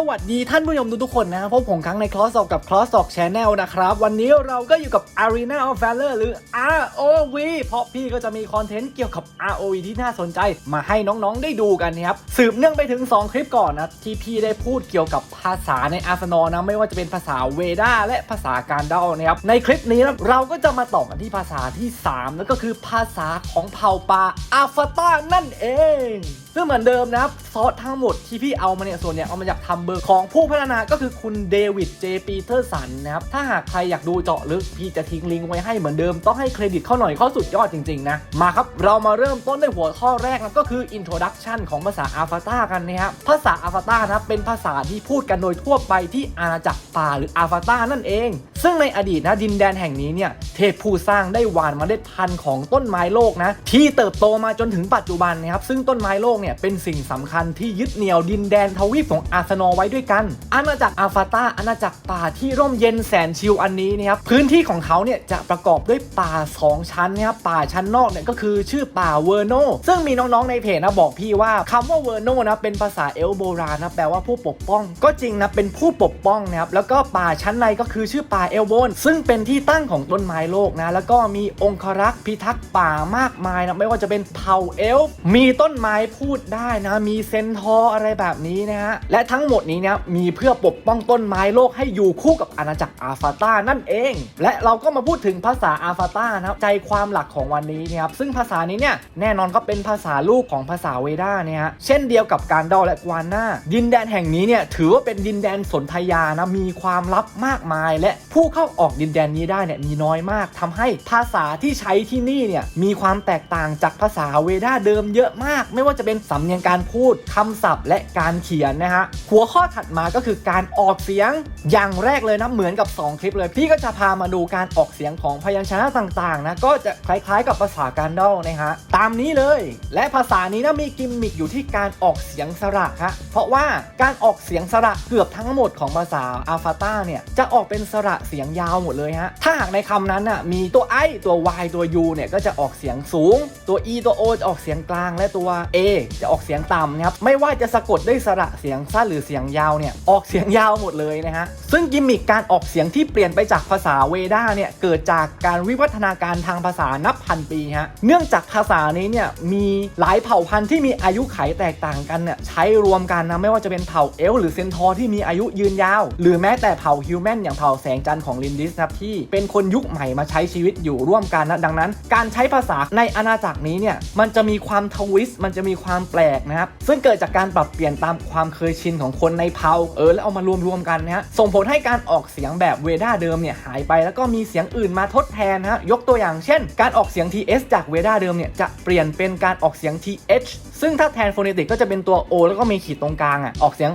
สวัสดีท่านผู้ชมทุกๆคนนะพบผมครั้งในคลอสออกกับคลอสออก Channel นะครับ วันนี้เราก็อยู่กับ Arena of Valor หรือ ROV เพราะพี่ก็จะมีคอนเทนต์เกี่ยวกับ ROV ที่น่าสนใจมาให้น้องๆได้ดูกันนะครับ สืบเนื่องไปถึง 2 คลิปก่อนนะ ที่พี่ได้พูดเกี่ยวกับภาษาในอาร์เซนอลนะ ไม่ว่าจะเป็นภาษาเวดาและภาษาการเดานะครับ ในคลิปนี้นะเราก็จะมาต่อกันที่ภาษาที่3นั่นก็คือภาษาของเผ่าปลาอาฟาตานั่นเองซึ่งเหมือนเดิมนะครับซอสทั้งหมดที่พี่เอามาเนี่ยส่วนเนี่ยเอามาจากทัมเบอร์ของผู้พัฒนาก็คือคุณเดวิดเจปีเตอร์สันนะครับถ้าหากใครอยากดูเจาะลึกพี่จะทิ้งลิงก์ไว้ให้เหมือนเดิมต้องให้เครดิตเขาหน่อยเขาสุดยอดจริงๆนะมาครับเรามาเริ่มต้นด้วยหัวข้อแรกนะก็คือ introduction ของภาษาอาฟาตากันนะครับภาษาอาฟาตานะเป็นภาษาที่พูดกันโดยทั่วไปที่อาณาจักรป่าหรืออาฟาตานั่นเอง ซึ่งในอดีตนะดินแดนแห่งนี้เนี่ยเทพผู้สร้างได้หว่านเมล็ดพันธุ์ของต้นไม้โลกนะที่เติบโตมาจนถึงปัจจุบันนะครับซึ่งต้นไม้โลกเนี่ยเป็นสิ่งสำคัญที่ยึดเหนี่ยวดินแดนทวีปของอาร์เซนอไว้ด้วยกัน อาณาจักรอาฟาตาอาณาจักรป่าที่ร่มเย็นแสนชิลอันนี้นะครับพื้นที่ของเขาเนี่ยจะประกอบด้วยป่า 2 ชั้นนะครับป่าชั้นนอกเนี่ยก็คือชื่อป่าเวอร์โนซึ่งมีน้องๆในเพจนะบอกพี่ว่าคำว่าเวอร์โนนะเป็นภาษาเอลโบราณนะแปลว่าผู้ปกป้อง ก็จริงนะเป็นผู้ปกป้องนะครับแล้วก็ป่าชั้นในก็คือชื่อป่าเอลโบนซึ่งเป็นที่ตั้งของต้นไม้โลกนะแล้วก็มีองครักษ์พิทักษ์ป่ามากมายนะไม่ว่าจะเป็นเผ่าเอลฟ์มีต้นไม้พูดได้นะ มีเซนทออะไรแบบนี้นะฮะ และทั้งหมดนี้เนี่ยมีเพื่อปกป้องต้นไม้โลกให้อยู่คู่กับอาณาจักรอาฟาตานั่นเอง และเราก็มาพูดถึงภาษาอาฟาตานะใจความหลักของวันนี้นะครับ ซึ่งภาษานี้เนี่ยแน่นอนก็เป็นภาษาลูกของภาษาเวดาเนี่ยฮะ เช่นเดียวกับการดอลและกวาน่า ดินแดนแห่งนี้เนี่ยถือว่าเป็นดินแดนสนธยานะ มีความลับมากมาย และผู้เข้าออกดินแดนนี้ได้เนี่ยมีน้อยมากทำให้ภาษาที่ใช้ที่นี่เนี่ยมีความแตกต่างจากภาษาเวดาเดิมเยอะมาก ไม่ว่าจะเป็นสำเนียงการพูดคำศัพท์และการเขียนนะฮะหัวข้อถัดมาก็คือการออกเสียงอย่างแรกเลยนะเหมือนกับ 2 คลิปเลยพี่ก็จะพามาดูการออกเสียงของพยัญชนะต่างๆนะก็จะคล้ายๆ กับภาษาการดอลนะฮะตามนี้เลย และภาษานี้นะมีกิมมิคอยู่ที่การออกเสียงสระฮะเพราะว่าการออกเสียงสระเกือบทั้งหมดของภาษาอัลฟาตาเนี่ยจะออกเป็นสระเสียงยาวหมดเลยฮะถ้าหากในคำนั้นน่ะมีตัว I ตัว Y ตัว U เนี่ยก็จะออกเสียงสูง ตัว E ตัว O จะออกเสียงกลางและตัว A จะออกเสียงต่ำนะครับ ไม่ว่าจะสะกดด้วยสระเสียงสั้นหรือเสียงยาวเนี่ย ออกเสียงยาวหมดเลยนะฮะ ซึ่งกิมมิคการออกเสียงที่เปลี่ยนไปจากภาษาเวดาเนี่ย เกิดจากการวิวัฒนาการทางภาษานับพันปีฮะ เนื่องจากภาษานี้เนี่ยมีหลายเผ่าพันธุ์ที่มีอายุไขแตกต่างกันเนี่ยใช้รวมกันนะไม่ว่าจะเป็นเผ่าเอลหรือเซนทอร์ที่มีอายุยืนยาว หรือแม้แต่เผ่าฮิวแมนอย่างเผ่าแสงจันทร์ของลินดิสนะครับที่เป็นคนยุคใหม่มาใช้ชีวิตอยู่ร่วมกันนะดังนั้น การใช้ภาษาในอาณาจักรนี้เนี่ยมันจะมีความทวิสต์มันจะมีความแปลกนะครับซึ่งเกิดจากการปรับเปลี่ยนตามความเคยชินของคนในเผ่าเออแล้วเอามารวมรวมๆกันนะฮะส่งผลให้การออกเสียงแบบเวด้าเดิมเนี่ยหายไปแล้วก็มีเสียงอื่นมาทดแทนนะฮะยกตัวอย่างเช่น การออกเสียง ts จากเวด้าเดิมเนี่ยจะเปลี่ยนเป็นการออกเสียง th ซึ่งถ้าแทนโฟเนติกก็จะเป็นตัว o แล้วก็มีขีดตรงกลางอะออกเสียง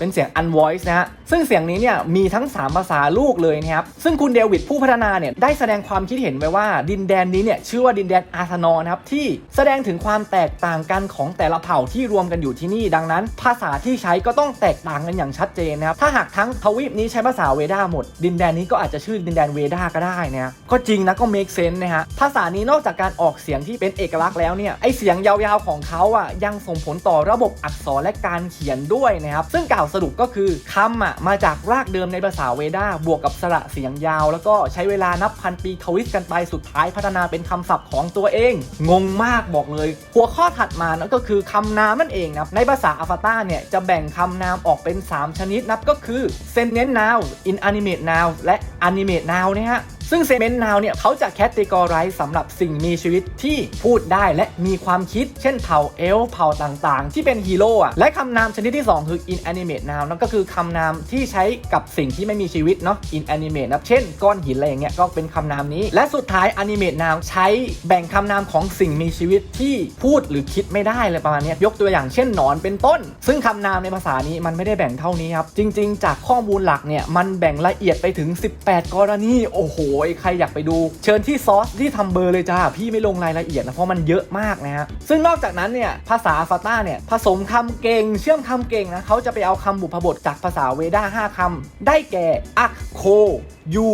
เป็นเสียง unvoice นะฮะ ซึ่งเสียงนี้เนี่ยมีทั้ง 3 ภาษาลูกเลยนะครับ ซึ่งคุณเดวิดผู้พัฒนาเนี่ยได้แสดงความคิดเห็นไว้ว่าดินแดนนี้เนี่ยชื่อว่าดินแดนอาธนอนะครับที่แสดงถึงความแตกต่างกันของแต่ละเผ่าที่รวมกันอยู่ที่นี่ ดังนั้น ภาษาที่ใช้ก็ต้องแตกต่างกันอย่างชัดเจนนะครับ ถ้าหากทั้งทวีปนี้ใช้ภาษาเวดาหมด ดินแดนนี้ก็อาจจะชื่อดินแดนเวดาก็ได้นะก็จริงนะก็ make sense นะฮะ ภาษานี้นอกจากการออกเสียงที่เป็นเอกลักษณ์แล้วเนี่ย ไอเสียงยาวๆของเขาอะยังส่งผลต่อระบบอักษรและการเขียนด้วยนะครับ ซึ่งกล่าวสรุปก็คือคำอะมาจากรากเดิมในภาษาเวดาบวกกับสระเสียงยาว แล้วก็ใช้เวลานับพันปีทวิสกันไปสุดท้ายพัฒนาเป็นคำศัพท์ของตัวเอง งงมากบอกเลย หัวข้อถัดมานั่นก็คือคำนามนั่นเองนะในภาษาอัฟตาเนี่ยจะแบ่งคำนามออกเป็น 3 ชนิดนับก็คือ s e n t e n t noun inanimate noun และ animate noun นะฮะ ซึ่ง Segment Now เนี่ยเขาจะ categorize สำหรับสิ่งมีชีวิตที่พูดได้และมีความคิด เช่นเผ่าเอล์เผ่าต่างๆ ที่เป็นฮีโร่อะและคำนามชนิดที่ 2 คือ inanimate noun นั่นก็คือคำนามที่ใช้กับสิ่งที่ไม่มีชีวิตเนาะ inanimate นะเช่น ก้อนหินอะไรอย่างเงี้ยก็เป็นคำนามนี้ และสุดท้าย animate noun ใช้แบ่งคำนามของสิ่งมีชีวิตที่พูดหรือคิดไม่ได้เลยประมาณนี้ยยกตัวอย่างเช่นหนอนเป็นต้น ซึ่งคำนามในภาษานี้มันไม่ได้แบ่งเท่านี้ครับจริง ๆ จากข้อมูลหลักเนี่ยมันแบ่งละเอียดไปถึง 18 กรณีโอ้โหใครอยากไปดู เชิญที่ซอสที่ทำเบอร์เลยจ้า พี่ไม่ลงรายละเอียดนะ เพราะมันเยอะมากนะฮะ ซึ่งนอกจากนั้นเนี่ย ภาษาฟาต้าเนี่ย ผสมคำเก่ง เชื่อมคำเก่งนะเขาจะไปเอาคำบุพบทจากภาษาเวด้า5คำได้แก่ อักโคยู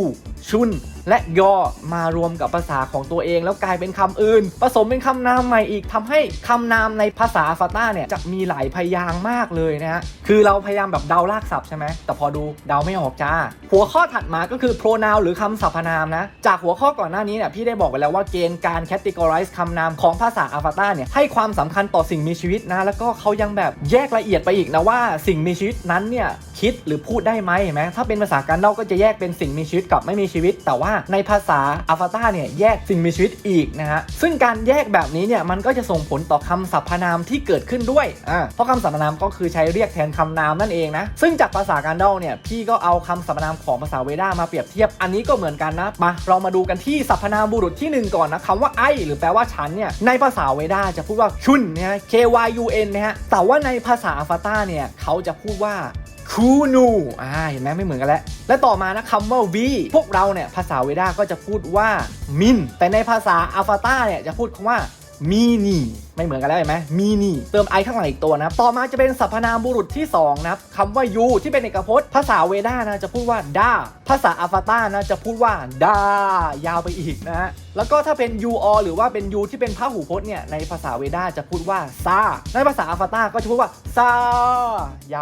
ชุน และยอมารวมกับภาษาของตัวเอง แล้วกลายเป็นคำอื่น ผสมเป็นคำนามใหม่อีกทำให้คำนามในภาษาฟาต้าเนี่ยจะมีหลายพยางค์มากเลยนะฮะคือเราพยายามแบบเดาลากศัพท์ใช่ไหมแต่พอดูเดาไม่ออกจ้า หัวข้อถัดมาก็คือ pronoun หรือคำสรรพนามนะจากหัวข้อก่อนหน้านี้เนี่ยพี่ได้บอกไปแล้วว่าเกณฑ์การ categorize คำนามของภาษาอาฟาต้าเนี่ยให้ความสำคัญต่อสิ่งมีชีวิตนะแล้วก็เขายังแบบแยกละเอียดไปอีกนะว่าสิ่งมีชีวิตนั้นเนี่ยคิดหรือพูดได้ไหมเห็นไหมถ้าเป็นภาษาการเดาก็จะแยกเป็นสิ่งมีชีวิตกับไม่มีชีวิต แต่ว่าในภาษาอาฟาต้าเนี่ยแยกสิ่งมีชีวิตอีกนะฮะซึ่งการแยกแบบนี้เนี่ยมันก็จะส่งผลต่อคำสรรพนามที่เกิดขึ้นด้วยอ่าเพราะคำสรรพนามก็คือใช้เรียกแทนคำนามนั่นเองนะซึ่งจากภาษาการเดาเนี่ยพี่ก็เอาคำสรรพนามของภาษาเวด้ามาเปรียบเทียบอันนี้ก็เหมือนกันนะมาเรามาดูกันที่สรรพนามบุรุษที่หนึ่งก่อนนะคำว่าไอหรือแปลว่าฉันเนี่ยในภาษาเวด้าจะพูดว่าชุนนะฮะ K Y U N นะฮะแต่ว่าในภาษาอาฟาต้าเนี่ยเขาจะพูดว่า คูนูอ่าเห็นไหมไม่เหมือนกันแล้ว และต่อมานะคำว่าวีพวกเราเนี่ยภาษาเวดาก็จะพูดว่ามิน แต่ในภาษาอัลฟาต้าเนี่ยจะพูดคำว่ามีนีไม่เหมือนกันแล้วเห็นไหมมีนีเติมไอข้างหลังอีกตัวนะต่อมาจะเป็นสรรพนามบุรุษที่สองนะครับคำว่ายูที่เป็นเอกพจน์ ภาษาเวดานะจะพูดว่าดาภาษาอัลฟาต้านะจะพูดว่าดายาวไปอีกนะแล้วก็ถ้าเป็นยูอหรือว่าเป็นยูที่เป็นพหูพจน์เนี่ยในภาษาเวดาจะพูดว่าซาในภาษาอัลฟาต้าก็จะพูดว่าซา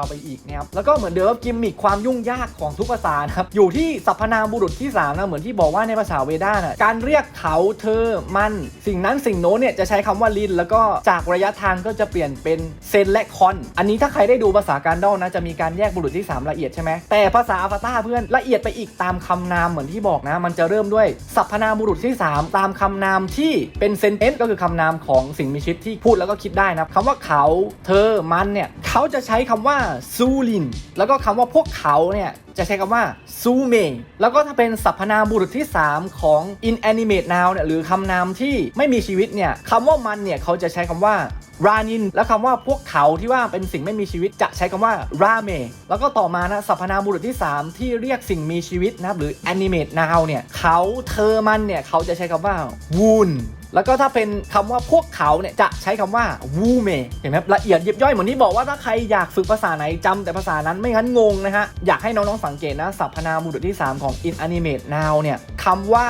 าวไปอีกนะครับแล้วก็เหมือนเดิมกิมมิคความยุ่งยากของทุกภาษานะครับอยู่ที่สรรพนามบุรุษที่สามนะเหมือนที่บอกว่าในภาษาเวดานะการเรียกเขาเธอมัน สิ่งนั้นสิ่งโน้นเนี่ยจะใช้คำว่าลิน แล้วก็จากระยะทางก็จะเปลี่ยนเป็นเซนและคอน อันนี้ถ้าใครได้ดูภาษาการดอลนะจะมีการแยกบุรุษที่ 3 ละเอียดใช่ไหมแต่ภาษาอัลฟาต้าเพื่อนละเอียดไปอีกตามคำนามเหมือนที่บอกนะ มันจะเริ่มด้วยสรรพนามบุรุษที่ 3 ตามคำนามที่เป็นเซนเทนต์ก็คือคำนามของสิ่งมีชีวิตที่พูดแล้วก็คิดได้นะคำว่าเขา เธอมันเนี่ยเขาจะใช้คำว่าซูลิน แล้วก็คำว่าพวกเขาเนี่ย จะใช้คำว่าซูเมแล้วก็ถ้าเป็นสรรพนามบุรุษที่ 3 ของ inanimate noun เนี่ยหรือคำนามที่ไม่มีชีวิตเนี่ยคำว่ามันเนี่ยเขาจะใช้คำว่ารานิน แล้วคำว่าพวกเขาที่ว่าเป็นสิ่งไม่มีชีวิตจะใช้คำว่าราเมแล้วก็ต่อมานะสรรพนามบุรุษที่ 3 ที่เรียกสิ่งมีชีวิตนะครับหรือ animate noun เนี่ยเขาเธอมันเนี่ยเขาจะใช้คำว่า woon แล้วก็ถ้าเป็นคำว่าพวกเขาเนี่ยจะใช้คำว่าวูเมเห็นไหมละเอียดยิบย่อยเหมือนที่บอกว่าถ้าใครอยากฝึกภาษาไหนจำแต่ภาษานั้นไม่งั้นงงนะฮะ อยากให้น้องๆสังเกตนะสรรพนามบุรุษที่ 3 ของ inanimate noun เนี่ยคำว่า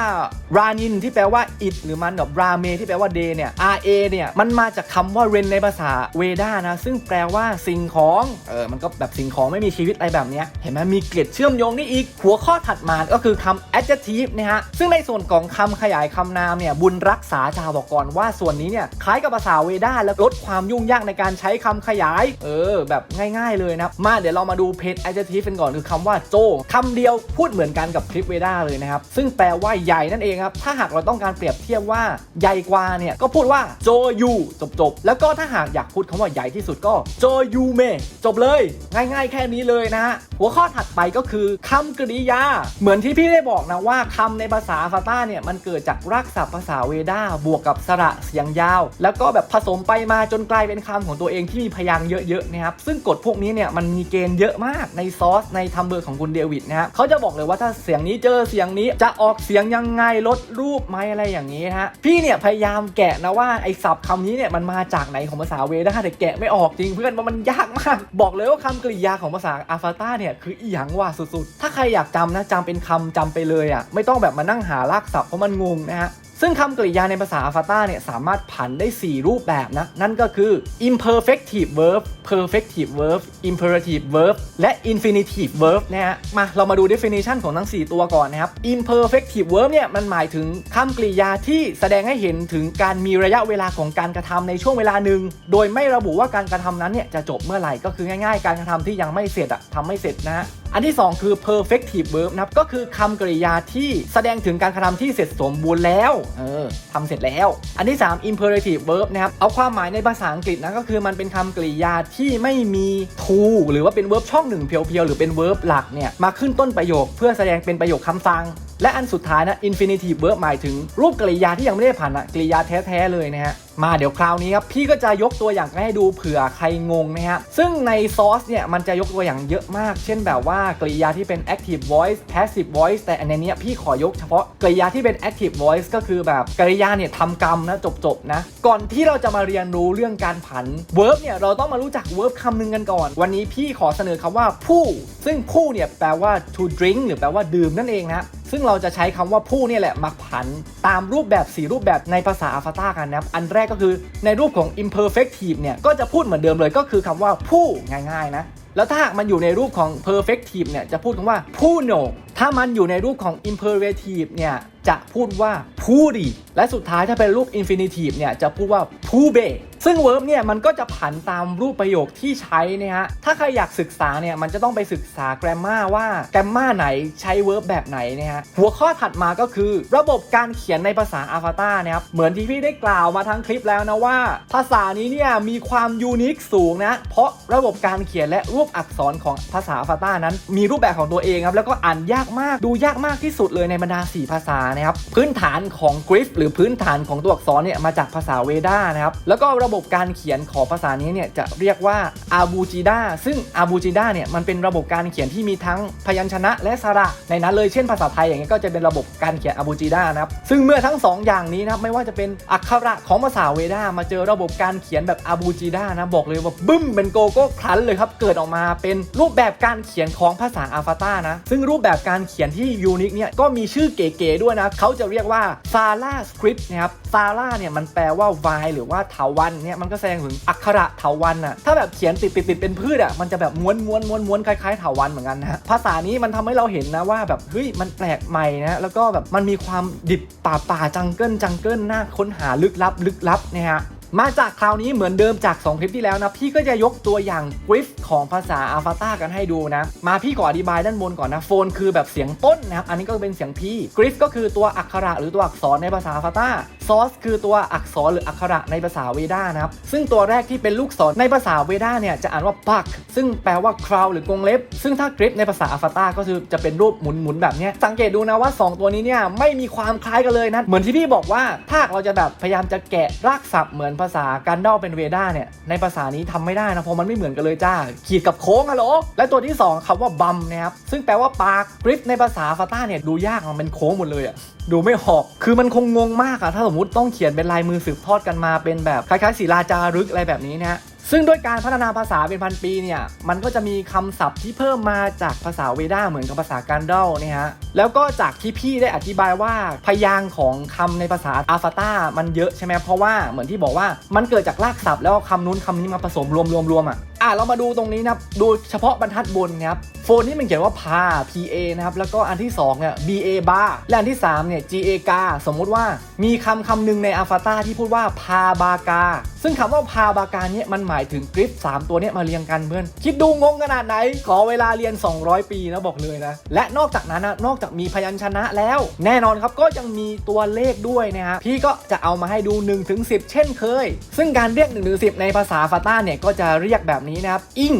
ranin ที่แปลว่า it หรือมันกับ rame ที่แปลว่า day เนี่ย ra เนี่ยมันมาจากคำว่า ren ในภาษาเวดานะซึ่งแปลว่าสิ่งของเออมันก็แบบสิ่งของไม่มีชีวิตอะไรแบบเนี้ยเห็นไหมมีเกล็ดเชื่อมโยงนี่อีกหัวข้อถัดมาก็คือคำ adjective นะฮะซึ่งในส่วนของคำขยายคำนามเนี่ยบุญรักษาจาบอกก่อนว่าส่วนนี้เนี่ยคล้ายกับภาษาเวด้าแล้วลดความยุ่งยากในการใช้คำขยาย เออ แบบง่ายๆเลยนะมาเดี๋ยวเรามาดูเพจ adjective กันก่อนคือคำว่าโจคำเดียวพูดเหมือนกันกับคลิปเวด้าเลยนะครับ ซึ่งแปลว่าใหญ่นั่นเองครับ ถ้าหากเราต้องการเปรียบเทียบว่าใหญ่กว่าเนี่ยก็พูดว่าโจยูจบๆ แล้วก็ถ้าหากอยากพูดคำว่าใหญ่ที่สุดก็โจยูเมจบเลย ง่ายๆ แค่นี้เลยนะฮะหัวข้อถัดไปก็คือคำกริยา เหมือนที่พี่ได้บอกนะว่าคำในภาษาฟาต้าเนี่ยมันเกิดจากรากศัพท์ภาษาเวด้าบวกกับสระเสียงยาว แล้วก็แบบผสมไปมาจนกลายเป็นคำของตัวเองที่มีพยางค์เยอะๆนะครับซึ่งกฎพวกนี้เนี่ยมันมีเกณฑ์เยอะมากในซอสในทัมเบอร์ของคุณเดวิดนะครับเขาจะบอกเลยว่าถ้าเสียงนี้เจอเสียงนี้จะออกเสียงยังไงลดรูปไหมอะไรอย่างนี้นะฮะพี่เนี่ยพยายามแกะนะว่าไอ้ศัพท์คำนี้เนี่ยมันมาจากไหนของภาษาเวดาแต่แกะไม่ออกจริงเพื่อนว่ามันยากมาก บอกเลยว่าคำกริยาของภาษาอาฟาต้าเนี่ยคืออีหยังว่าสุดๆ ถ้าใครอยากจำนะจำเป็นคำจำไปเลยอะไม่ต้องแบบมานั่งหารากศัพท์เพราะมันงงนะฮะ ซึ่งคำกริยาในภาษาอาฟาต้าเนี่ยสามารถผันได้ 4 รูปแบบนะ นั่นก็คือ imperfective verb perfective verb imperative verb และ infinitive verb นะฮะ มาเรามาดู definition ของทั้ง 4 ตัวก่อนนะครับ imperfective verb เนี่ยมันหมายถึงคำกริยาที่แสดงให้เห็นถึงการมีระยะเวลาของการกระทำในช่วงเวลาหนึ่ง โดยไม่ระบุว่าการกระทำนั้นเนี่ยจะจบเมื่อไหร่ ก็คือง่ายๆ การกระทำที่ยังไม่เสร็จอะทำไม่เสร็จนะฮะ อันที่ 2 คือ perfective verb นะครับก็คือคำกริยาที่แสดงถึงการกระทำที่เสร็จสมบูรณ์แล้วเออทำเสร็จแล้ว อันที่ 3 imperative verb นะครับเอาความหมายในภาษาอังกฤษนะก็คือมันเป็นคำกริยาที่ไม่มี to หรือว่าเป็น verb ช่องหนึ่งเพียวๆ หรือเป็น verb หลักเนี่ยมาขึ้นต้นประโยค เพื่อแสดงเป็นประโยคคำสั่งและอันสุดท้ายนะ infinitive verb หมายถึงรูปกริยาที่ยังไม่ได้ผ่านอะกริยาแท้ๆเลยนะฮะ มาเดี๋ยวคราวนี้ครับพี่ก็จะยกตัวอย่างให้ดูเผื่อใครงงนะฮะซึ่งในซอสเนี่ยมันจะยกตัวอย่างเยอะมาก เช่นแบบว่ากริยาที่เป็น active voice passive voice แต่ในนี้พี่ขอยกเฉพาะกริยาที่เป็น active voice ก็คือแบบกริยาเนี่ยทำกรรมนะจบๆนะ ก่อนที่เราจะมาเรียนรู้เรื่องการผัน verb เนี่ยเราต้องมารู้จัก verb คำหนึ่งกันก่อน วันนี้พี่ขอเสนอคำว่าผู้ซึ่งผู้เนี่ยแปลว่า to drink หรือแปลว่าดื่มนั่นเองนะซึ่งเราจะใช้คำว่าผู้นี่แหละมาผันตามรูปแบบ 4 รูปแบบในภาษาอัลฟาตากันนะครับ อันแรกก็คือในรูปของ imperfective เนี่ย ก็จะพูดเหมือนเดิมเลยก็คือคำว่าผู้ง่ายๆ นะ แล้วถ้าหากมันอยู่ในรูปของ perfective เนี่ย จะพูดคำว่าผู้โหนกถ้ามันอยู่ในรูปของ imperative เนี่ยจะพูดว่าผู้ดีและสุดท้ายถ้าเป็นรูป infinitive เนี่ยจะพูดว่าผู้เบ ซึ่ง verb เนี่ยมันก็จะผันตามรูปประโยคที่ใช้นะฮะ ถ้าใครอยากศึกษาเนี่ยมันจะต้องไปศึกษา grammar ว่า grammar ไหนใช้ verb แบบไหนนะฮะ หัวข้อถัดมาก็คือ ระบบการเขียนในภาษาอาฟาตานะครับ เหมือนที่พี่ได้กล่าวมาทั้งคลิปแล้วนะว่า ภาษานี้เนี่ยมีความยูนิคสูงนะ เพราะระบบการเขียนและรูปอักษรของภาษาอาฟาตานั้น มีรูปแบบของตัวเองครับแล้วก็อ่านยากมากดูยากมากที่สุดเลยในบรรดา 4 ภาษานะครับพื้นฐานของกริฟหรือพื้นฐานของตัวอักษรเนี่ยมาจากภาษาเวดานะครับแล้วก็ระบบบบการเขียนของภาษานี้เนี่ยจะเรียกว่าอาบูจิดาซึ่งอาบูจิดาเนี่ยมันเป็นระบบการเขียนที่มีทั้งพยัญชนะและสระในนั้นเลยเช่นภาษาไทยอย่างเงี้ยก็จะเป็นระบบการเขียนอาบูจิดานะครับซึ่งเมื่อทั้งสองอย่างนี้นะครับไม่ว่าจะเป็นอักขระของภาษาเวดามาเจอระบบการเขียนแบบอาบูจิดานะบอกเลยว่าบึ้มเป็นโกโก้ครันเลยครับเกิดออกมาเป็นรูปแบบการเขียนของภาษาอัลฟาตานะซึ่งรูปแบบการเขียนที่ยูนิคเนี่ยก็มีชื่อเก๋ๆด้วยนะเขาจะเรียกว่าซาร่าสคริปต์นะครับ ซาร่าเนี่ยมันแปลว่าวายหรือว่าเถาวันเนี่ยมันก็แสดงถึงอักขระเถาวันอะถ้าแบบเขียนติดติดติดเป็นพืชอะมันจะแบบม้วนม้วนม้วนม้วนคล้ายๆเถาวันเหมือนกันนะภาษานี้มันทำให้เราเห็นนะว่าแบบเฮ้ยมันแปลกใหม่นะแล้วก็แบบมันมีความดิบป่าป่าจังเกิลจังเกิลน่าค้นหาลึกลับลึกลับเนี่ยฮะมาจากคราวนี้เหมือนเดิมจาก 2 คลิปที่แล้วนะ พี่ก็จะยกตัวอย่างกริฟของภาษาอัลฟาตากันให้ดูนะ มาพี่ขออธิบายด้านบนก่อนนะ โฟนคือแบบเสียงต้นนะครับ อันนี้ก็เป็นเสียงพี่กริฟก็คือตัวอักขระหรือตัวอักษรในภาษาอัลฟาตาซอสคือตัวอักษรหรืออักขระในภาษาเวดานะครับ ซึ่งตัวแรกที่เป็นลูกศรในภาษาเวดาเนี่ยจะอ่านว่าปักซึ่งแปลว่าคราวหรือกรงเล็บ ซึ่งถ้ากริฟในภาษาอัลฟาตาก็คือจะเป็นรูปหมุนๆแบบนี้สังเกตดูนะว่า 2 ตัวนี้เนี่ยไม่มีความคล้ายกันเลยนะเหมือนที่พี่บอกว่าถ้าเราจะแบบพยายามจะแกะรากศัพท์เหมือนภาษากันดอลเป็นเวดาเนี่ยในภาษานี้ทำไม่ได้นะเพราะมันไม่เหมือนกันเลยจ้า ขีดกับโค้งฮัลโหลและตัวที่ 2คำว่าบัมนะครับซึ่งแปลว่าปากกริฟในภาษาฟาต้าเนี่ยดูยากมันเป็นโค้งหมดเลยอะดูไม่ออกคือมันคงงงมากอะถ้าสมมติต้องเขียนเป็นลายมือสืบทอดกันมาเป็นแบบคล้ายๆศิลาจารึกอะไรแบบนี้นะฮะซึ่งด้วยการพัฒนาภาษาเป็นพันปีเนี่ย มันก็จะมีคำศัพท์ที่เพิ่มมาจากภาษาเวด้าเหมือนกับภาษาการดอลเนี่ยฮะ แล้วก็จากที่พี่ได้อธิบายว่าพยางค์ของคำในภาษาอัลฟาตามันเยอะใช่ไหมเพราะว่าเหมือนที่บอกว่ามันเกิดจากรากศัพท์แล้วคำนู้นคำนี้มาผสมรวมรวมรวมอะ อะเรามาดูตรงนี้นะครับ ดูเฉพาะบรรทัดบนนะครับโฟนที่มันเขียนว่าพา PA นะครับ แล้วก็อันที่2เนี่ย BA bar และอันที่3เนี่ย GA กาสมมุติว่ามีคำคำหนึ่งในอัลฟาตาที่พูดว่าพาบากา ซึ่งคำว่าพาบากาเนี่ยมันหมายถึงกริฟ 3 ตัวเนี้มาเรียงกันเพื่อน คิดดูงงขนาดไหน ขอเวลาเรียน 200 ปีนะบอกเลยนะ และนอกจากนั้นนะนอกจากมีพยัญชนะแล้ว แน่นอนครับก็ยังมีตัวเลขด้วยนะฮะพี่ก็จะเอามาให้ดู1ถึง10 เช่นเคย ซึ่งการเรียก1ถึง10 ในภาษาฟาต้าเนี่ยก็จะเรียกแบบนี้นะครับ อิง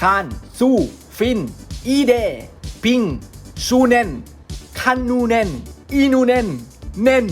คาน ซูฟิน อีเดพิง ซูเนนคันนูเนนอีนูเนนเนน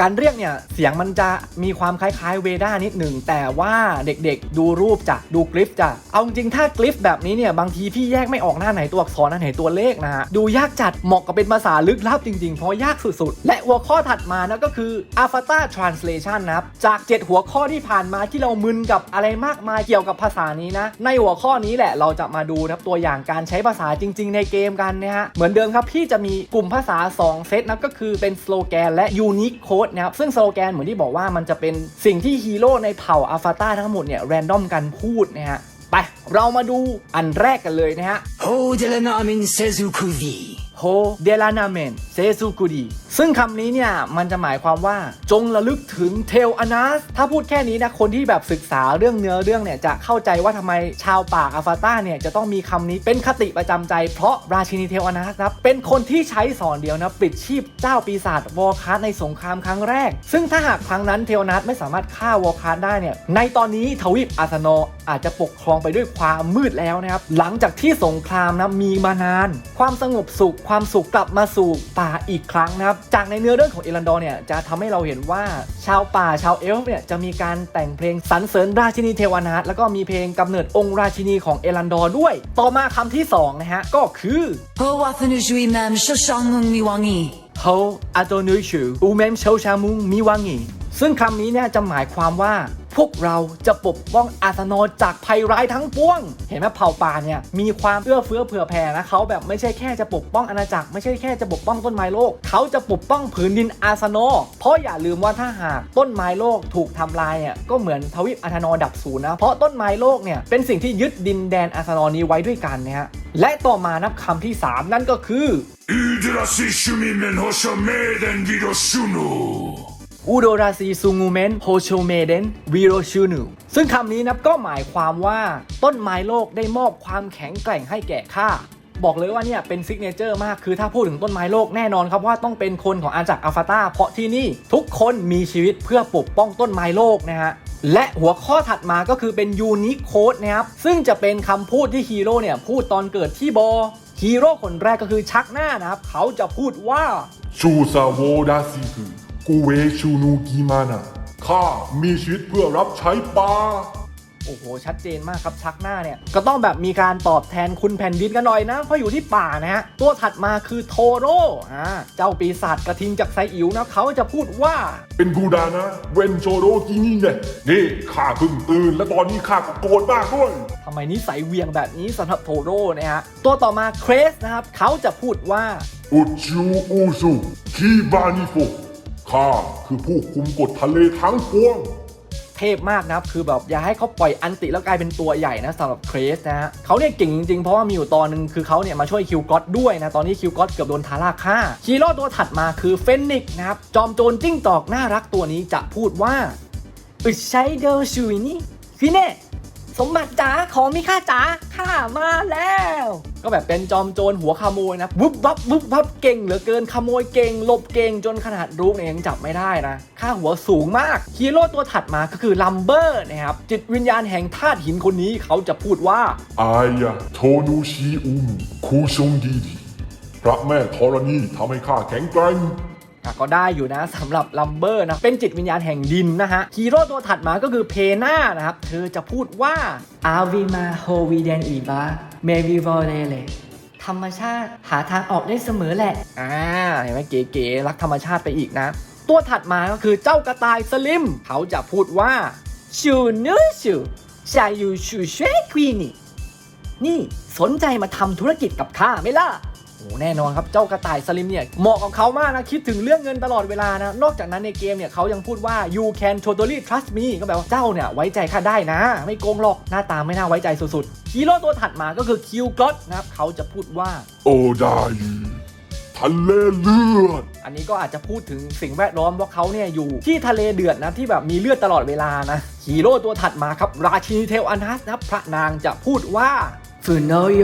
การเรียกเนี่ยเสียงมันจะมีความคล้ายๆเวด้านิดหนึ่งแต่ว่าเด็กๆ ดูรูปจะดูกริฟจะเอาจริงถ้ากริฟแบบนี้เนี่ยบางทีพี่แยกไม่ออกหน้าไหนตัวอักษรหน้าไหนตัวเลขนะฮะดูยากจัดเหมาะกับเป็นภาษาลึกลับจริงๆ เพราะยากสุดๆ และหัวข้อถัดมานะก็คือ Avatar Translation นะครับจาก 7 หัวข้อที่ผ่านมาที่เรามึนกับอะไรมากมายเกี่ยวกับภาษานี้นะ ในหัวข้อนี้แหละเราจะมาดูนะครับตัวอย่างการใช้ภาษาจริง ๆ ในเกมกันนะฮะเหมือนเดิมครับพี่จะมีกลุ่มภาษา 2 เซตนะก็คือเป็นสโลแกนและยูนิคโค้ดนะครับซึ่งสโลแกนเหมือนที่บอกว่ามันจะเป็นสิ่งที่ฮีโร่ในเผ่าอัลฟาตาทั้งหมดเนี่ยแรนดอมกันพูดนะฮะไป เรามาดูอันแรกกันเลยนะฮะ Ho de la namin sezukuvi. โฮเดลานาเมนเซซูกุดีซึ่งคำนี้เนี่ย มันจะหมายความว่าจงระลึกถึงเทลอนาส ถ้าพูดแค่นี้นะ คนที่แบบศึกษาเรื่องเนื้อเรื่องเนี่ย จะเข้าใจว่าทำไมชาวป่าอัลฟาตาเนี่ย จะต้องมีคำนี้เป็นคติประจำใจ เพราะราชินีเทลอนาสครับเป็นคนที่ใช้สอนเดียวนะ ปิดชีพเจ้าปีศาจวอลคาร์ในสงครามครั้งแรก ซึ่งถ้าหากครั้งนั้นเทลอนาสไม่สามารถฆ่าวอลคาร์ได้เนี่ยในตอนนี้ทวีปอาสโนอาจจะปกครองไปด้วยความมืดแล้วนะครับหลังจากที่สงครามนะมีมานาน ความสงบสุขความสุขกลับมาสู่ป่าอีกครั้งนะครับ จากในเนื้อเรื่องของเอรันดอร์เนี่ยจะทำให้เราเห็นว่าชาวป่าชาวเอลฟ์เนี่ยจะมีการแต่งเพลงสรรเสริญราชินีเทวานาถแล้วก็มีเพลงกำเนิดองค์ราชินีของเอรันดอร์ด้วย ต่อมาคำที่สองนะฮะก็คือ Howathanu Mem Shoshamung Miwangi. เฮาอาโตนุชูอูเมมเชาชามุงมิวังีซึ่งคำนี้เนี่ยจะหมายความว่า พวกเราจะปกป้องอาสนอจากภัยร้ายทั้งปวง เห็นไหมเผ่าป่าเนี่ยมีความเอื้อเฟื้อเผื่อแผ่นะเขาแบบไม่ใช่แค่จะปกป้องอาณาจักรไม่ใช่แค่จะปกป้องต้นไม้โลก เขาจะปกป้องผืนดินอาสนอเพราะอย่าลืมว่าถ้าหากต้นไม้โลกถูกทำลายเนี่ยก็เหมือนทวีปอาธนอดับศูนย์นะเพราะต้นไม้โลกเนี่ยเป็นสิ่งที่ยึดดินแดนอาสนอนี้ไว้ด้วยกันนะฮะและต่อมานับคำที่สามนั่นก็คือ Yggdrasil minn hosa meden vidoshunu. อูโดราซีซูงูเมนโฮโชเมเดนวีโรชูนูซึ่งคำนี้นะก็หมายความว่าต้นไม้โลกได้มอบความแข็งแกร่งให้แก่ข้าบอกเลยว่าเนี่ยเป็นซิกเนเจอร์มาก คือถ้าพูดถึงต้นไม้โลกแน่นอนครับว่าต้องเป็นคนของอาณาจักรอัลฟาตาเพราะที่นี่ทุกคนมีชีวิตเพื่อปกป้องต้นไม้โลกนะฮะ และหัวข้อถัดมาก็คือเป็นยูนิโค้ดนะครับ ซึ่งจะเป็นคำพูดที่ฮีโร่เนี่ยพูดตอนเกิดที่บอฮีโร่คนแรกก็คือชักหน้านะครับ เขาจะพูดว่าชูซาโวดาซีคือ Chusa wodasiku. Kuwe shunu gimana. ข้ามีชีวิตเพื่อรับใช้ป่าโอ้โห ชัดเจนมากครับชักหน้าเนี่ย ก็ต้องแบบมีการตอบแทนคุณแผ่นดินกันหน่อยนะ เพราะอยู่ที่ป่านะฮะ ตัวถัดมาคือโทโร่อ่าเจ้าปีศาจกระทิงจากไซอิ๋วนะเขาจะพูดว่า เป็นกูดานะ เวนโชโรกินี่ไงนี่ข้าเพิ่งตื่นและตอนนี้ข้าก็โกรธมากด้วยทำไมนิสัยเหวียงแบบนี้สำหรับโทโร่นะฮะ ตัวต่อมาเครสนะครับเขาจะพูดว่าอุจูอูซุคีบานิโฟ ข้าคือผู้คุมกฎทะเลทั้งปวง เทพมากนะครับ คือแบบอย่าให้เขาปล่อยอันติแล้วกลายเป็นตัวใหญ่นะสำหรับเครสนะฮะเขาเนี่ยเก่งจริงๆ เพราะว่ามีอยู่ตอนหนึ่งคือเขาเนี่ยมาช่วยคิวก็อตด้วยนะ ตอนนี้คิวก็อตเกือบโดนทาร่าฆ่าฮีโร่ตัวถัดมาคือเฟนิกนะครับ จอมโจรจิ้งจอกน่ารักตัวนี้จะพูดว่าอึดใช้เดลชูนี่ฟิเน่ สมบัติจ๋าของมีค่าจ๋าข้ามาแล้ว ก็แบบเป็นจอมโจรหัวขโมยนะวุบวับวุบวับเก่งเหลือเกินขโมยเก่งหลบเก่งจนขนาดรูปเนี่ยยังจับไม่ได้นะค่าหัวสูงมากฮีโร่ตัวถัดมาก็คือลัมเบอร์นะครับจิตวิญญาณแห่งธาตุหินคนนี้เขาจะพูดว่าอายะโทนูชีอุมคูชงดีดีพระแม่ธรณีทำให้ข้าแข็งแกร่งอะ ก็ได้อยู่นะสำหรับลัมเบอร์นะเป็นจิตวิญญาณแห่งดินนะฮะฮีโร่ตัวถัดมาก็คือเพน่านะครับ เธอจะพูดว่าอาวิมาโฮวีเดนอีบาเมวิวอเรเลธรรมชาติหาทางออกได้เสมอแหละ อ่า เห็นไหมเก๋ๆรักธรรมชาติไปอีกนะ ตัวถัดมาก็คือเจ้ากระต่ายสลิม เขาจะพูดว่าชูนูชูชายูชูเชควีนี่นี่สนใจมาทำธุรกิจกับข้าไหมล่ะ โอ้แน่นอนครับ เจ้ากระต่ายสลิมเนี่ย เหมาะกับเขามากนะ คิดถึงเรื่องเงินตลอดเวลานะ นอกจากนั้นในเกมเนี่ยเขายังพูดว่า you can totally trust me ก็แปลว่าเจ้าเนี่ย ไว้ใจข้าได้นะ ไม่โกงหรอกหน้าตาไม่น่าไว้ใจสุดๆฮีโร่ตัวถัดมาก็คือคิวก็อตนะครับเขาจะพูดว่าโอดายีทะเลเลือด อันนี้ก็อาจจะพูดถึงสิ่งแวดล้อมว่าเขาเนี่ยอยู่ที่ทะเลเดือดนะที่แบบมีเลือดตลอดเวลานะฮีโร่ตัวถัดมาครับ ราชินีเทลอันัสนะครับพระนางจะพูดว่าฟูโนโย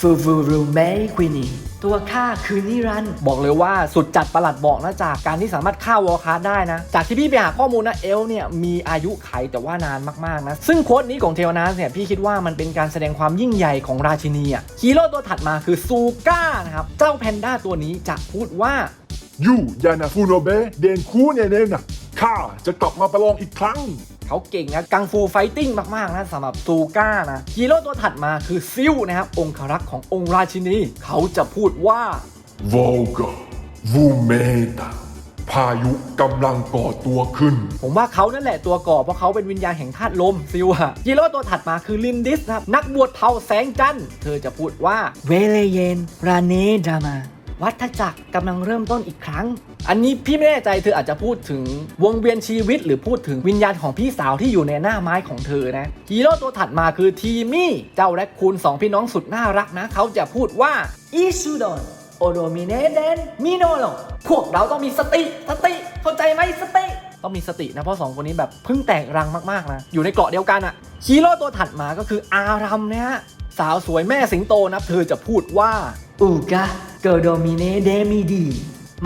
ฟูฟูรูเมควินีตัวข้าคือนิรันดร์บอกเลยว่าสุดจัดประหลัดบอกนะจากการที่สามารถฆ่าวอลคาร์ได้นะ จากที่พี่ไปหาข้อมูลนะเอลเนี่ยมีอายุไขแต่ว่านานมาก ๆ นะ ซึ่งโค้ดนี้ของเทลนัสเนี่ยพี่คิดว่ามันเป็นการแสดงความยิ่งใหญ่ของราชินีอะฮีโร่ตัวถัดมาคือซูก้านะครับ เจ้าแพนด้าตัวนี้จะพูดว่ายูยานาฟูโนเบเดนคูเนเนนะข้าจะกลับมาประลองอีกครั้ง เขาเก่งนะกังฟูไฟติ้งมากๆนะสำหรับซูก้านะฮีโร่ตัวถัดมาคือซิลนะครับองครักษ์ขององค์ราชินีเขาจะพูดว่าวอลกาวูเมตาพายุกำลังก่อตัวขึ้น ผมว่าเขานั่นแหละตัวก่อเพราะเขาเป็นวิญญาณแห่งธาตุลมซิลอะฮีโร่ตัวถัดมาคือลินดิสนะครับนักบวชเผ่าแสงจันทร์เธอจะพูดว่าเวเลเยนราเนดรามา วัฏจักรกำลังเริ่มต้นอีกครั้ง อันนี้พี่ไม่แน่ใจเธออาจจะพูดถึงวงเวียนชีวิต หรือพูดถึงวิญญาณของพี่สาวที่อยู่ในหน้าไม้ของเธอนะฮีโร่ตัวถัดมาคือทีมี่เจ้าแรคคูนสองพี่น้องสุดน่ารักนะ เขาจะพูดว่าอิซูดอนโอโดมิเนเดนมิโนโลพวกเราต้องมีสติสติเข้าใจไหมสติต้องมีสตินะเพราะสองคนนี้แบบเพิ่งแตกรังมากๆนะอยู่ในเกาะเดียวกันอะฮีโร่ตัวถัดมาก็คืออารัมนะฮะสาวสวยแม่สิงโตนะเธอจะพูดว่า อูกะเกโดมิเนเดมิดี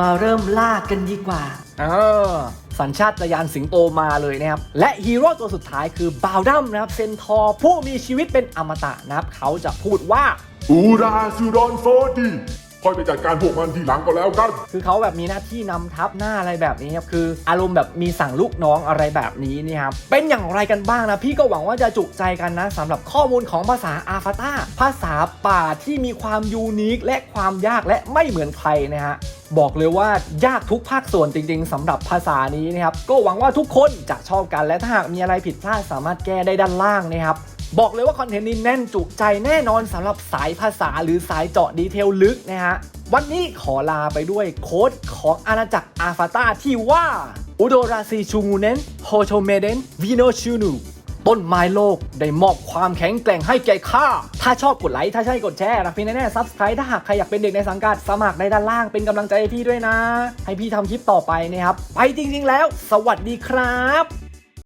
มาเริ่มล่ากันดีกว่าเออสัญชาตญาณสิงโตมาเลยนะครับ และฮีโร่ตัวสุดท้ายคือบาวดัมนะครับ เซนทอร์ผู้มีชีวิตเป็นอมตะนะครับ เขาจะพูดว่าอูราซูดอนโฟดี ค่อยไปจัดการพวกมันทีหลังก็แล้วกัน คือเขาแบบมีหน้าที่นำทัพหน้าอะไรแบบนี้ครับคือ อารมณ์แบบมีสั่งลูกน้องอะไรแบบนี้นี่ครับเป็นอย่างไรกันบ้างนะ พี่ก็หวังว่าจะจุใจกันนะสำหรับข้อมูลของภาษาอาฟาตาภาษาป่าที่มีความยูนิคและความยากและไม่เหมือนใครนะฮะบอกเลยว่ายากทุกภาคส่วนจริง ๆสำหรับภาษานี้นะครับก็หวังว่าทุกคนจะชอบกันและถ้าหากมีอะไรผิดพลาดสามารถแก้ได้ด้านล่างนะครับ บอกเลยว่าคอนเทนต์นี้แน่นจุใจแน่นอนสำหรับสายภาษาหรือสายเจาะดีเทลลึกนะฮะ วันนี้ขอลาไปด้วยโค้ดของอาณาจักรอาฟาตาที่ว่าอุโดราซีชูงูเนนโฮโชเมเดนวีโนชูนูต้นไม้โลกได้มอบความแข็งแกร่งให้แก่ข้า ถ้าชอบกดไลค์ ถ้าใช่กดแชร์รักพี่แน่ๆซับสไครต์ถ้าหากใครอยากเป็นเด็กในสังกัดสมัครในด้านล่างเป็นกำลังใจให้พี่ด้วยนะ ให้พี่ทำคลิปต่อไปนะครับ ไปจริงๆแล้ว สวัสดีครับ